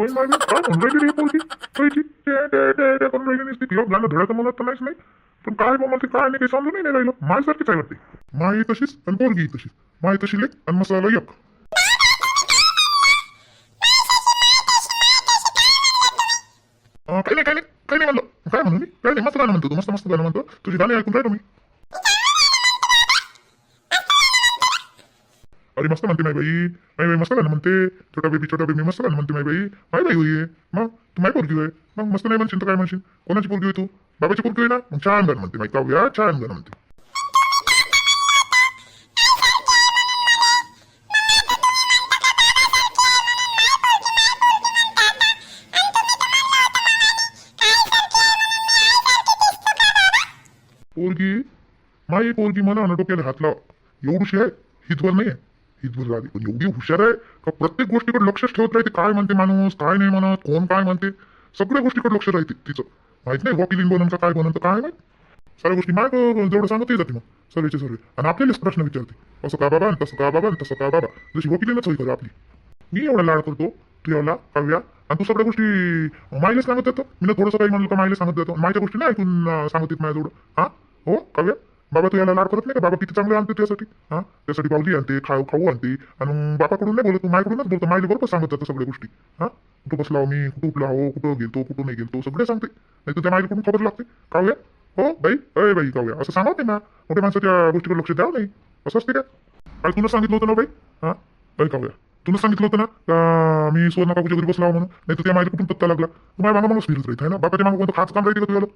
राहिली रे पोरगी कायची ते- ते- करून राहिली नसती. तिला गाणं धडाचं मला तर नाहीच नाही. पण काय मग ते काय नाही काही समजून नाही राहिलं. माझ्यासारखीच आहे वाटते. माय तशीच आणि पोरगी तशीच. माय तशी लेख आणि मसाला यक काही नाही काही नाही काही नाही म्हणलं. काय म्हणून मी? काही नाही मस्त गाणं म्हणतो तू. मस्त मस्त गाणं म्हणतो. तुझी गाणी ऐकून राहिलो मी. अरे मस्त म्हणते माय बाई. माय बाई मस्त गाणं म्हणते. छोटा बेबी छोटा बेबी मस्त गाणं म्हणते माय बाई. माय बाई होई. मग तू माय पोरगी होय. मग मस्त नाही म्हणशील तर काय म्हणशील? कोणाची पोरगी होय तू? बाबाची पोरगी होय ना? मग छान गाणं म्हणते माहिती काव्या छान गाणं म्हणते. पोरगी? माय पोरगी म्हणा ना डोक्याला हात लाव. एवढीशी आहे हितवर नाही आहे हितभर राहिली पण एवढी हुशार आहे का प्रत्येक गोष्टीकडे लक्षच ठेवत राहते काय म्हणते माणूस काय नाही म्हणत कोण काय म्हणते? सगळ्या गोष्टीकडे लक्ष राहते तिचं. माहीत नाही वकिलीन बनन का काय बनन काय माहीत सगळ्या गोष्टी माय जेवढं सांगत ते जाते मग सर्वेचे सर्वे. आणि आपल्यालाच प्रश्न विचारते. असं का बाबा आणि तसं का बाबा आणि तसं का बाबा? जशी वकिलीनच होईल आपली. मी एवढा लाड करतो तू एवढा काव्या आणि तू सगळ्या गोष्टी मायला सांगत जातो. मी थोडंसं काही म्हणलं का मायला सांगत जातो. माझ्या गोष्टी नाही ऐकून सांगत येत माझ्याजवळ. हा? हो काव्या? बाबा तू यांना लाड करत नाही का? बाबा किती चांगले आणते त्यासाठी. हा? त्यासाठी पावली आणते खाऊ खाऊ आणते. आणि मग बापाकडून नाही बोलत तू माझ्याकडूनच बोलतो. मायला बरोबर सांगत जातो सगळ्या गोष्टी. हा? कुठं बसला मी कुठं उठला? हो कुठं गेलतो कुठं नाही गेलतो सगळे सांगते. नाही तर त्या मायला कुठून खबर लागते. काव्या? हो बाई? अय बाई काव्या. असं सांगा ना. मोठ्या माणसाच्या गोष्टीकडे लक्ष द्यावं नाही. असं असते का? अरे तुला सांगितलं होतं ना बाई? हा? बाई काऊया तुला सांगितलं होतं ना का मी सुवर्ण काकूच्या घरी बसला म्हणून? नाही तर त्या माहिती कुठून पत्ता लागला? तू माझ्या मागं मागच फिरत राहत आहे ना? बापाच्या मागं कोणतं खास काम राहते का तुला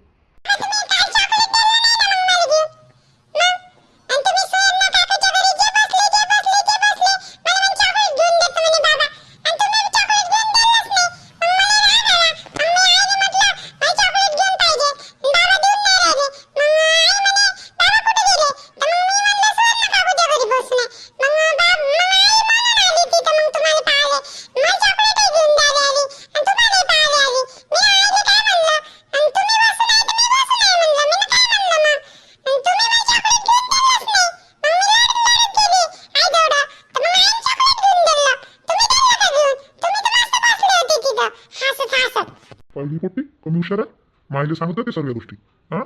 पहिली पोट्टी कमी हुशार आहे? मायले सांगत ते सर्व गोष्टी. हा?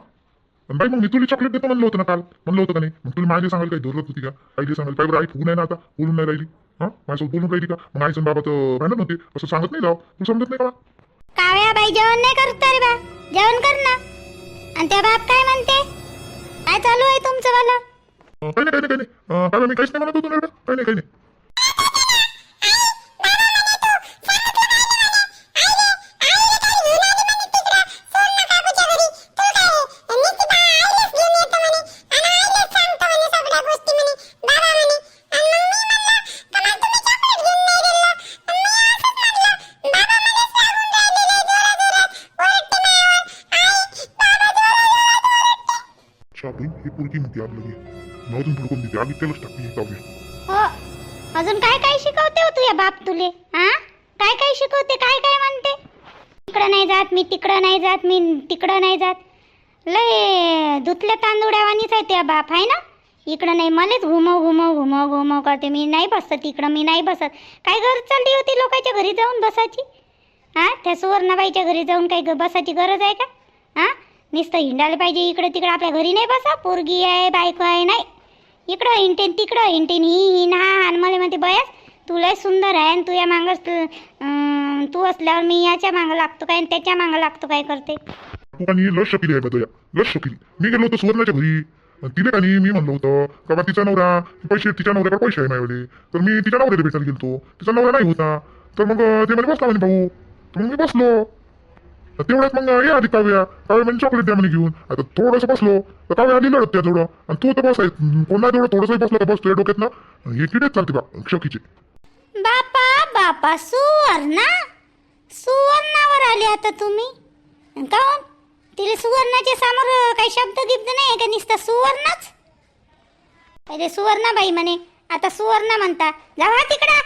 आणि बाई मग मी तुला चॉकलेट देतो म्हणलं होतं ना काल. म्हणलं होतं का नाही? मग तुला मायले सांगायला काही धरत होती का? आईले सांगायला बरं आई फुगून आहे ना आता. बोलून नाही राहिली. हा? माझ्यासोबत बोलून राहिली का? मग आईचं बाबा तर भांडत होते. असं सांगत नाही जाव तुला समजत नाही का? काव्या बाई जेवण नाही करत रे बा. जेवण कर ना. आणि त्या बाप काय म्हणते? काय चालू आहे तुमचं वाला? काही नाही काही नाही काही नाही. मी काहीच नाही म्हणत होतो ना काही नाही काही नाही. नवजून त्यालाच काव्य हो. अजून काय काय शिकवते हो तुझ्या बाप तुले हा? काय काय शिकवते काय काय म्हणते? इकडं नाही जात मी तिकडं नाही जात मी तिकडं नाही जात. लय धुतल्या तांदुळ्यावानीच आहे त्या बाप आहे ना? इकडं नाही मलाच घुमव घुमव घुमव घुमव करते. मी नाही बसत इकडं मी नाही बसत. काय गरज चालली होती लोकांच्या घरी जाऊन बसायची? हा? त्या सुवर्णाबाईच्या घरी जाऊन काही ग- बसायची गरज आहे का? हा? नुसतं हिंडायला पाहिजे इकडं तिकडं. आपल्या घरी नाही बसा पोरगी आहे बायको आहे नाही. इकडं हिंटेन तिकडं हिंटेन ही हिन हा आणि मला म्हणते बयास. तू लय सुंदर आहे आणि तू या मागं असत- तू असल्यावर मी याच्या मागं लागतो काय आणि त्याच्या मागं लागतो काय करते? तू लस शकिली आहे बदया लस शकिली मी गेलो होतो सुवर्णाच्या घरी. अन तिने का नाही मी म्हणलं होतं का बा तिचा नवरा पैसे तिच्या नवऱ्याकडे पैसे आहे माझ्याकडे. तर मी तिच्या नवऱ्याला भेटायला गेलो तिचा नवरा नाही होता. तर मग ते म्हणे बसला म्हणे भाऊ. तर मग मी बसलो. तेवढ्यात मग ये आधी काव्या काव्या म्हणजे चॉकलेट द्या म्हणे घेऊन. आता थोडंसं बसलो तर काव्या आधी लढत त्या थोडं. आणि तू तर बसाय कोण तेवढं थोडंसं बसलं तर बसतो या डोक्यात ना हे किडेच चालते बा शकीचे बापा बापा सुवर्णा? सुवर्णावर आले आता तुम्ही? काऊन तिला सुवर्णाच्या समोर काही शब्द गिब्द नाही का नुसतं? सुवर्णच? पहिले सुवर्णाबाई म्हणे आता सुवर्ण म्हणता. जावा तिकडं.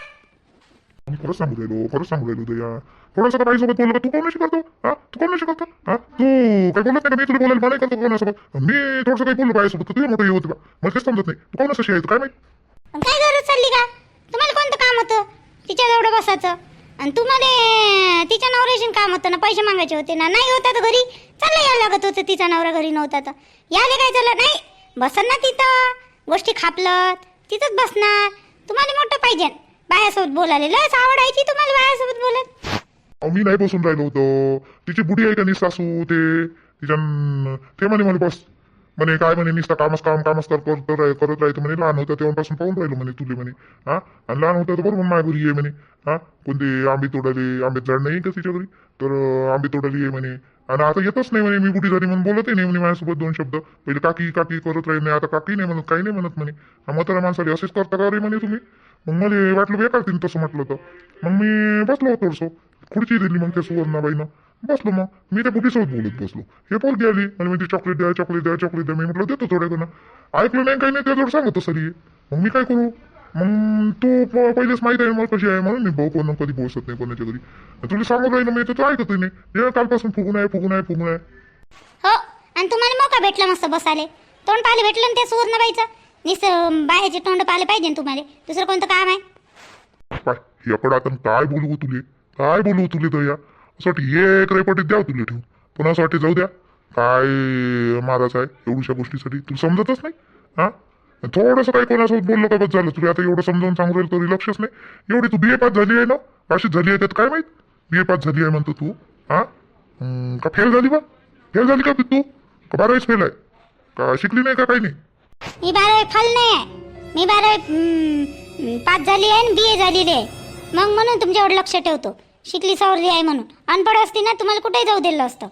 मी खरंच सांगू राहिलो खरंच सांगू राहिलो दया. थोडंसं का बाईसोबत बोललो का तू कोण नाही शिकवतो? हा? तू कोण नाही शिकवतो? हा? तू काही बोलत नाही का मी तुला बोलायला मनाई करतो कोणासोबत मी थोडंसं काही बोललो बाईसोबत तर तुझ्या मोठं येऊ होतं मला काही समजत नाही. तू कोण असं आहे काय माहिती? पण काय गरज चालली का? तुम्हाला कोणतं काम होतं? तिच्या तिच्याजवळ बसायचं. आणि तुम्हाला तिच्या नवऱ्याशी काम होतं ना पैसे मागायचे होते ना? नाही होता तर घरी? चालला यायला लागत होतं तिचा नवरा घरी नव्हता तर. याले काय झालं? नाही बसन ना तिथं. गोष्टी खापलत. तिथंच बसणार. तुम्हाला मोठं पाहिजे. बायासोबत बोलायला. लस आवड आहे की तुम्हाला बायासोबत बोलत. अहो मी नाही बसून राहिलो होतो. तिची बुडी आहे का नाही सासू? ते तिच्या न- ते म्हणे म्हणे बस. म्हणे काय म्हणे निसता कामच काम कामच कर करत राह- करत राहतो म्हणे. लहान होतं तेव्हापासून पाहून राहिलो म्हणे तुले म्हणे. हा? आणि लहान होतं तर बरोबर माय घरी ये म्हणे. हा? कोणते आंबे तोडाले आंबे झाड नाही का तिच्या घरी तर अं, आंबे तोडाले ये म्हणे. आणि आता येतच नाही म्हणे मी बुडी झाली म्हणून बोलतही नाही म्हणे माझ्यासोबत दोन शब्द. पहिले काकी काकी करत राहील नाही आता काकी नाही म्हणत काही नाही म्हणत म्हणे. हा म्हातारा माणसाला असेच करता का रे म्हणे तुम्ही? मग मला वाटलं बेकार तिने तसं म्हटलं तर मग मी बसलो थोडंसं. खुर्ची दिली मग त्या सुवर्णाबाईनं. बसलो मग. मी त्या बुटीसोबत बोलत बसलो. हे पोरगी आली आणि मी ती चॉकलेट द्या चॉकलेट द्या चॉकलेट द्या. मी म्हटलं देतो थोड्या जण ऐकलं नाही काही नाही त्याजवळ सांगतो सरी मग मी काय करू? मग तू पहिलेच माहीत आहे मला कशी आहे म्हणून मी भाऊ कोण कधी बोसत नाही कोणाच्या घरी. तुला सांगून राहिलं मी तर तू ऐकत नाही. हे कालपासून फुगून आहे फुगून आहे फुगून आहे. हो आणि तुम्हाला मोका भेटला मस्त बसाले तोंड पाहिले भेटलं ना ते सुवर्णबाईचं? निस बायाचे तोंड पाहिले पाहिजे ना तुम्हाला? दुसरं कोणतं काम आहे? काय याकडे आता काय बोलू तुले? काय बोलू तुले दया असं वाटतं एक रेपटीत द्या तुले ठेवून. पुन्हा असं वाटते जाऊ द्या. काय महाराज आहे एवढ्याशा गोष्टीसाठी तुला समजतच नाही? हा? थोडंसं काही कोणासोबत बोललं का बस झालं? तुला आता एवढं समजावून सांगू राहील तरी लक्षच नाही. एवढी तू बी ए पास झाली आहे ना? अशीच झाली आहे त्यात काय माहीत? बी ए पास झाली आहे म्हणतो तू. हां? का फेल झाली बा? फेल झाली का तू? का बारावीच फेल आहे? का शिकली नाही का काही नाही? मी बारावी फल नाही आहे. मी बारावी पास झाली आहे आणि बी ए झालेली आहे. मग म्हणून तुमच्यावर लक्ष ठेवतो. शिकली सवरली आहे म्हणून. अनपढ असती ना तुम्हाला कुठेही जाऊ दिलं असतं?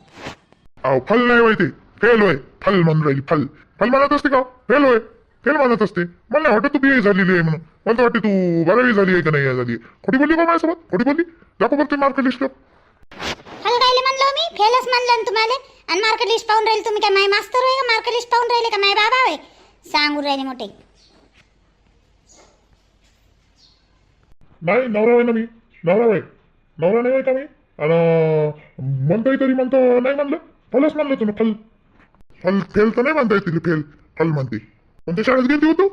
अहो फल नाही माहिती फेल होय. फल म्हणून राहिली फल. फल म्हणत असते का? फेल होय. फेल म्हणत असते. मला नाही वाटत तू बी झालेली आहे म्हणून. मला तर वाटते तू बारावी झाली आहे का नाही झाली आहे. खोटी बोलली का माझ्यासोबत? खोटी बोलली? दाखव बघ ते मार्क लिस्ट फल गायले म्हणलं मी? फेलच म्हणलं ना तुम्हाला? आणि मार्क लिस्ट पाहून राहिले तुम्ही काय माय मास्तर होय का? मार्क लिस्ट पाहून राहिले का माय बाबा होय? सांगून राहिले मोठे. नाही नवरा आहे ना मी. नवरा आहे नवरा नाही आहे का मी आणि म्हणतोय तरी म्हणतो नाही म्हणलं फलच म्हणलं तुम्ही फल. फल फेल तर नाही म्हणताय तिला फेल. फल म्हणते. कोणत्या शाळेत गेली होतो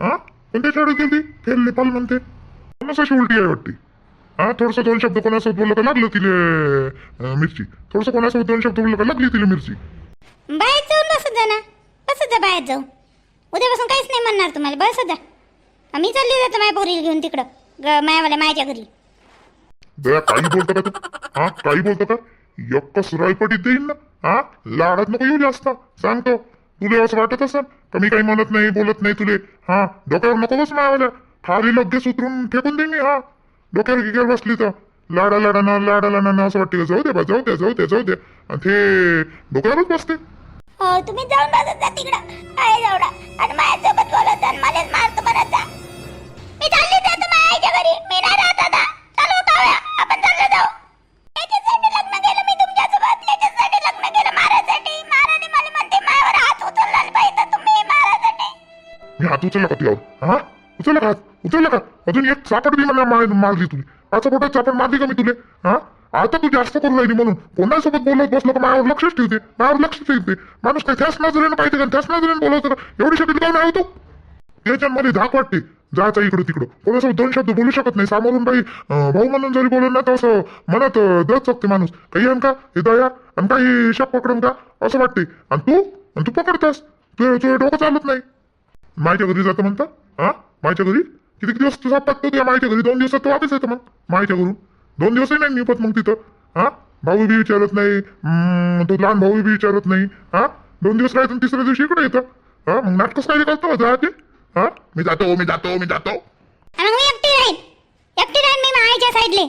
हा? कोणत्या शाळेत गेली फेल फल म्हणते. कोणाच अशी उलटी आहे वाटते? हा? थोडंसं दोन शब्द कोणासोबत बोललं का लागलं तिले मिरची? थोडंसं कोणासोबत दोन शब्द बोललं का लागली तिले मिरची? बाहेर जाऊ बसत जा ना. बसत जा बाहेर जाऊ. उद्यापासून काहीच नाही म्हणणार तुम्हाला. बसत जा मी चालली जातो माझ्या पोरीला घेऊन तिकडं. ग मायावाल्या मायाच्या घरी. दया काही बोलतो का तू? हा काही बोलतो का? यक्क सुराईपटीत देईन ना. हा लाडात नको येऊ जास्त. सांगतो. तुले असं वाटत असेल का मी काही म्हणत नाही बोलत नाही तुले? हा डोक्यावर नको बस मायावाल्या. खाली लगेच उतरून फेकून देईन मी हा. डोक्यावर गिगर बसली तर. लाडा लाडानं लाडा लाडानं असं वाटते. जाऊ दे बा जाऊ द्या जाऊ द्या जाऊ द्या आणि ते डोक्यावरच बसते. हो तुम्ही जाऊन बसत जा तिकडं. आहे जाऊडा आणि माझ्यासोबत बोलत जा आणि मलाच मारतो म्हणत जा. मी चालली जातो माझ्या घरी. मी नाही राहत आता. मी हात उचलला का तुझ्यावर हा? उचलला का उचलला का अजून एक चापट बी मला मार- मारली तुम्ही पाच बोटात चापट मारली का मी तुले? हा? आता तू जास्त करून राहिली म्हणून. कोणासोबत बोलत बसलो का माझ्यावर लक्षच ठेवते. माझ्यावर लक्ष ठेवते. माणूस काय त्याच नजरेनं पाहिजे का? त्याच नजरेनं बोलवतो का? एवढी शक्ती काय नाही होतो त्याच्यामध्ये धाक वाटते. जायचं इकडं तिकडं. कोणासोबत दोन शब्द बोलू शकत नाही. सामोरून बाई अं, भाऊ म्हणून जरी बोलून ना तर असं मनात अं, दत चकते माणूस. काही आण का? हे दया. आणि काही शक पकडून का? असं वाटते. आणि तू? आणि तू पकडतास. तू तुझं डोकं चालत नाही. माझ्या घरी जातं म्हणता? हा माझ्या घरी? किती दिवस तुझा पत्तो त्या माझ्या घरी दोन दिवसात तो वापस येतं मग. माझ्या घरून. दोन दिवसही नाही निपत मग तिथं. हा भाऊ बी विचारत नाही. तो लहान भाऊ बी विचारत नाही. हा दोन दिवस राहतो तिसऱ्या दिवशी इकडे येतं. हा मग नाटकच काय करतो जाते हा मी जातो मी जातो मी जातो. आणि मग मी एकटी राहीन. एकटी राहीन मी मायाच्या साईडले.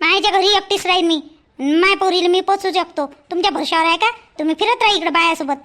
मायाच्या घरी एकटीच राहीन मी. माय पोरीला मी पोचू शकतो. तुमच्या भरशावर आहे का? तुम्ही फिरत राहा इकडे बायासोबत.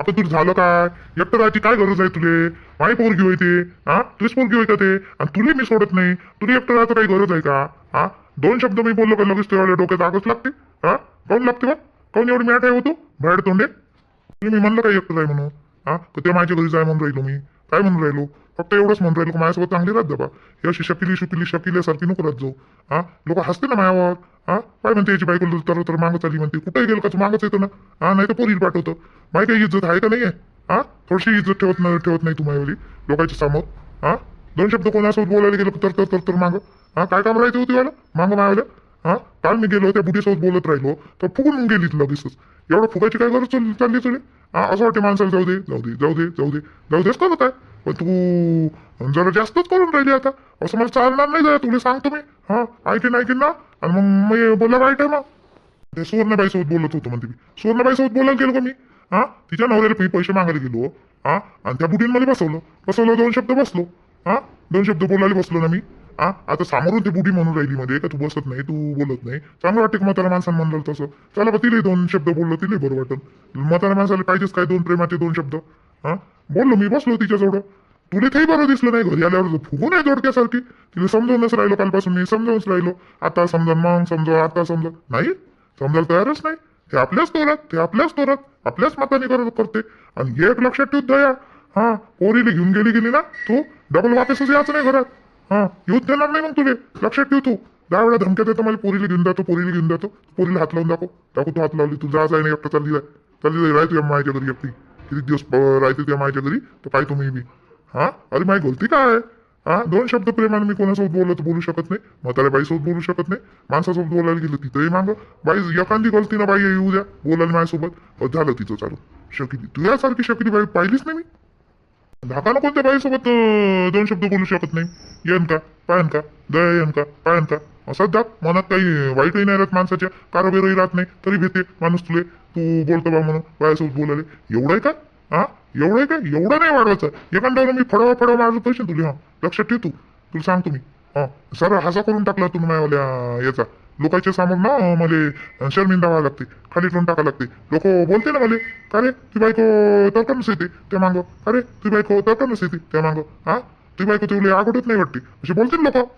आता तुला झालं काय? एकटं राहायची काय गरज आहे तुले? माय पोर घेऊ ते हा? तुझ पोर घेऊ का ते? आणि तुले मी सोडत नाही. तुला एकटं राहायचं काही गरज आहे का? हा? दोन शब्द मी बोललो का लगेच तुझ्या डोक्यात आगच लागते? हा? काऊन लागते बा? काऊन एवढी मॅट आहे होतो बाहेर तोंडे? तुला मी म्हणलं काय एकटं जाय म्हणून? हा? ते माझ्या घरी जाय म्हणून राहिलो मी? काय म्हणून राहिलो? फक्त एवढंच म्हणून राहिलो माझ्यासोबत चांगली राहत बाबा या अशी शकिली शुकिली शकिल्यासारखी नको राहत जाऊ. हा? लोक हसते ना मायावर हा? काय म्हणते याची बायको? तर तर मागत आली म्हणते. कुठे गेलं का तू मागच येतो ना? हा? नाही तर पोरील पाठवतं. माही काही इज्जत आहे का नाही आहे हा? थोडीशी इज्जत ठेवत नाही ठेवत नाही तू माझ्यावरी लोकांच्या समोर. हा? दोन शब्द कोणासोबत बोलायला गेलो तर तर तर तर मागं. हा? काय काम राहायचं होती मला मागं मावलं हा? काल मी गेलो त्या बुढीसोबत बोलत राहिलो तर फुगून गेली लगेचच. एवढं फुगायची काय गरज चालली चालली? हा? असं वाटते माणसाला जाऊ दे जाऊ दे जाऊ दे जाऊ दे जाऊ देच करत आहे. पण तू जरा जास्तच करून राहिली आता. असं मला चालणार नाही जरा तुला सांगतो मी हा? ऐकीन ऐकीन ना. आणि मग मी बोला राईट आहे मग ते सुवर्णबाईसोबत बोलत होतो म्हणते मी. सुवर्णबाईसोबत बोलायला गेलो का मी? हा? तिच्या नवऱ्याला पैसे मागायला गेलो. हा? आणि त्या बुटींमध्ये बसवलं. बसवलं दोन शब्द बसलो. हा? दोन शब्द बोलायला बसलो ना मी. हा? आता सामोरून ते बुटी म्हणून राहिली मध्ये का तू बसत नाही तू बोलत नाही. चांगलं वाटतं का म्हातारा माणसानं म्हणलं तसं? चला बा तिले दोन शब्द बोललो तिले बरं वाटलं. मताला माणसाला पाहिजेच काय दोन प्रेमाचे दोन शब्द? हा? बोललो मी बसलो तिच्याजवळ. तुला काही बरं दिसलं नाही घरी आल्यावर फुगून आहे जोडक्यासारखी. तिला समजावूनच राहिलो कालपासून मी समजावूनच राहिलो. आता समजा मग समजा आता समजा. नाही समजायला तयारच नाही. हे आपल्याच तोरात ते आपल्याच तोरात. आपल्याच माताने करत करते. आणि हे एक लक्षात ठेवत दया. हा पोरीला घेऊन गेली गेली ना तू? डबल वापसच यायचं नाही घरात. हा येऊच देणार नाही मग तुले. लक्षात ठेव तू. दहा वेळा धमक्या देतो मला पोरीला घेऊन जातो पोरीला घेऊन जातो. पोरीला हात लावून दाखव. दाखव तू हात लावली तू जा जाय नाही एकटा चालली जाय. चालली जाय राहतो माहिती घरी एकटी. किती दिवस राहते तुझ्या मायच्या घरी? तर पाहतो मी बी. हा? अरे माय गलती काय? हा? दोन शब्द प्रेमाने मी कोणासोबत बोलत बोलू शकत नाही. म्हाताऱ्या बाईसोबत बोलू शकत नाही. माणसासोबत बोलायला गेलं तिथंही मागं. बाई एखादी गलती ना बाई येऊ द्या. बोलायला माझ्यासोबत. झालं तिचं चालू. शकिली तुझ्यासारखी शकिली बाई पाहिलीच नाही मी. धाकानं कोणत्या बाईसोबत दोन शब्द बोलू शकत नाही. येन का? पायन का? दया येन का? पायन का? असंच मनात काही वाईटही नाही राहत माणसाच्या. कारबेरही राहत नाही. तरी भेटे माणूस तुले तू बोलतो बा म्हणून बायासोबत बोलायले. एवढं आहे का? हा? एवढं आहे का? एवढं नाही वाढवायचं. एखाद्यावर मी फडवा फडवा मारलो पैसे तुले हा. लक्षात ठेव तू. तुला सांगतो मी. हा. सर हसा करून टाकला तुम्ही माझ्यावाल्या याचा. लोकांच्या समोर ना मला शर्मिंदा व्हावं लागते. खाली ठेवून टाकावं लागते. लोक बोलते ना मला का रे ती बायको तर्कनच येते त्या मागं. अरे ती बायको तर्कनच येते त्या मागं. हा? ती बायको तुला आगोटत नाही वाटते असे बोलते ना लोक.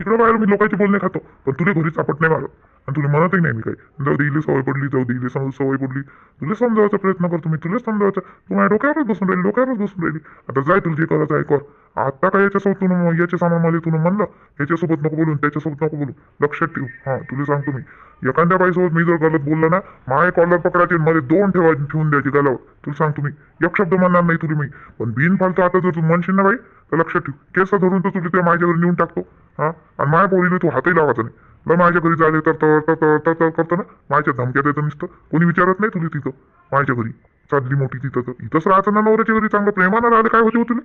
इकडं बाहेर मी लोकांचे बोलणे खातो पण तुला घरी चापट नाही मारत आणि तुला म्हणतही नाही मी काही. जाऊ दे इले सवय पडली जाऊ दे इले समज सवय पडली. तुला समजावायचा प्रयत्न करतो मी तुला समजावायचा. तू माझ्या डोक्यावरच बसून राहिली डोक्यावरच बसून राहिली. आता जाय तुला जे करायचं आहे कर. आता काय याच्यासोबत तुला याच्या सामान मला तुला म्हणलं? याच्यासोबत नको बोलून त्याच्यासोबत नको बोलू. लक्षात ठेव. हां तुला सांगतो मी. एखाद्या बाईसोबत मी जर गलत बोललो ना माय कॉलर पकडायचे मध्ये दोन ठेवा ठेवून द्यायचे गालावर. तुला सांगतो मी. एक शब्द म्हणणार नाही तुला मी. पण बिन फालतो आता जर तू म्हणशील ना बाई तर लक्षात ठेव. केस धरून तर तुला त्या माझ्या घरी नेऊन टाकतो. हा? आणि माझ्या पोरीला तू हातही लावायचा नाही. बरं माझ्या घरी झाले तर तर तर तर तर तर करतो ना माझ्या धमक्या येतं नुसतं. कोणी विचारत नाही तुझी तिथं. माझ्या घरी. चालली मोठी तिथं तर. इथंच राहतं ना नवऱ्याच्या घरी. चांगलं प्रेमानं राहिले काय होते तुला?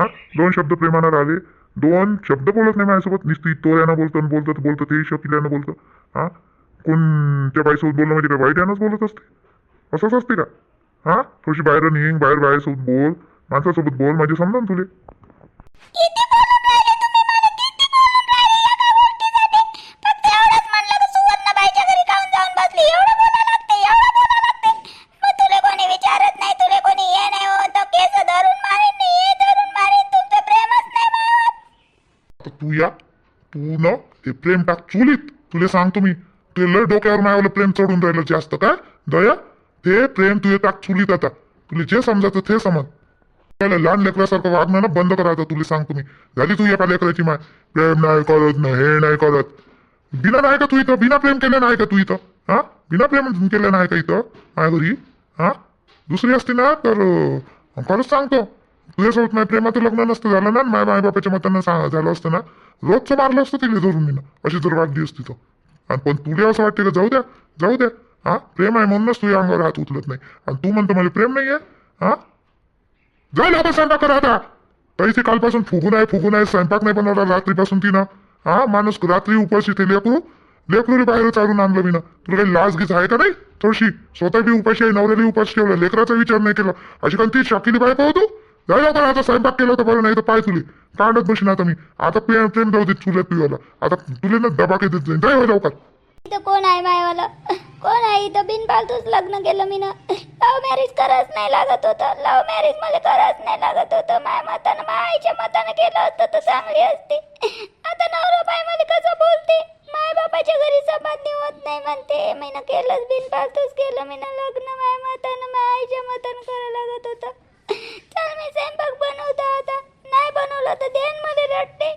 हा? दोन शब्द प्रेमानं राहिले. दोन शब्द बोलत नाही माझ्यासोबत. नुसती तोऱ्यानं बोलतं आणि बोलतं बोलतं ते शकिल्यानं बोलतं. हा? कोणत्या बाईसोबत बोलणं म्हणजे काय? वाईट यानंच बोलत असते. असंच असते का? हा? थोडीशी बाहेर निघ बाहेर बाहेरसोबत बोल. माणसासोबत बोल. माझे समजा ना तुले? केस धरून मारीन धरून मारीन तुमचं प्रेमच नाही तू या तू न ते प्रेम टाक चुलीत. तुला सांगतो मी ते लय डोक्यावर मायावलं प्रेम चढून राहिलं जास्त काय? दया ते प्रेम तुझे टाक चुलीत आता. तुला जे समजायचं ते समज. त्याला लहान लेकरासारखं वागणं ना बंद करायचं तुला सांगतो मी. झाली तू एका लेकराची माय प्रेम नाही करत ना हे नाही करत. बिना नाही का तू इथं? बिना प्रेम केलं नाही का तू इथं? हा? बिना प्रेम केलं नाही का इथं? माझ्या घरी? हा? दुसरी असती ना तर खरंच सांगतो. तुझ्यासोबत नाही प्रेमाचं लग्न नसतं झालं ना माझ्या माय बापाच्या मतांना सांग झालं असतं ना. रोजचं मारलं असतं तिला धरून मी ना. अशी जर वागली असती तर. आणि पण तुला असं वाटते का जाऊ द्या जाऊ द्या. हा? प्रेम आहे म्हणूनच तुझ्या अंगावर हात उचलत नाही. आणि तू म्हणतो मला प्रेम नाही आहे हा? जाईल आता स्वयंपाक करा आता. पैसे कालपासून फुगून आहे फुगून आहे स्वयंपाक नाही बनवला रात्रीपासून तिनं. हा माणूस रात्री उपाशी ते लेकरू लेकरू बाहेर चालून आणलं मी ना तुला काही लाज गीच आहे का नाही? थोडीशी. स्वतः बी उपाशी आहे नवऱ्याला उपाशी ठेवला लेकराचा विचार नाही केला. अशी कारण ती शाकिली बायको होतो जाईल आता आता स्वयंपाक केला तर बरं नाही तर पाय तुले. काढत बसून आता मी. आता प्रेम प्रेम जाऊ दे चुलत पिवाला आता तुले ना दबाके देत जाईल जाय लवकर. इथं कोण आहे मायवाला? कोण आहे इथं? बिनपालतूच लग्न केलं मी ना लव्ह मॅरेज करायच नाही लागत होतं. लव्ह मॅरेज मला करायच नाही लागत होतं. माय मतानं माझ्या आईच्या मतानं केलं असतं तर चांगली असते. आता नवरा बाय मला कसं बोलते? माय बापाच्या घरी संबंधी होत नाही म्हणते. मी ना केलंच बिनपालतूच केलं मी ना लग्न. माय मतानं मायच्या मतानं करायला लागत होतं. चल मी स्वयंपाक बनवतो आता. नाही बनवलं तर देन मला रट्टे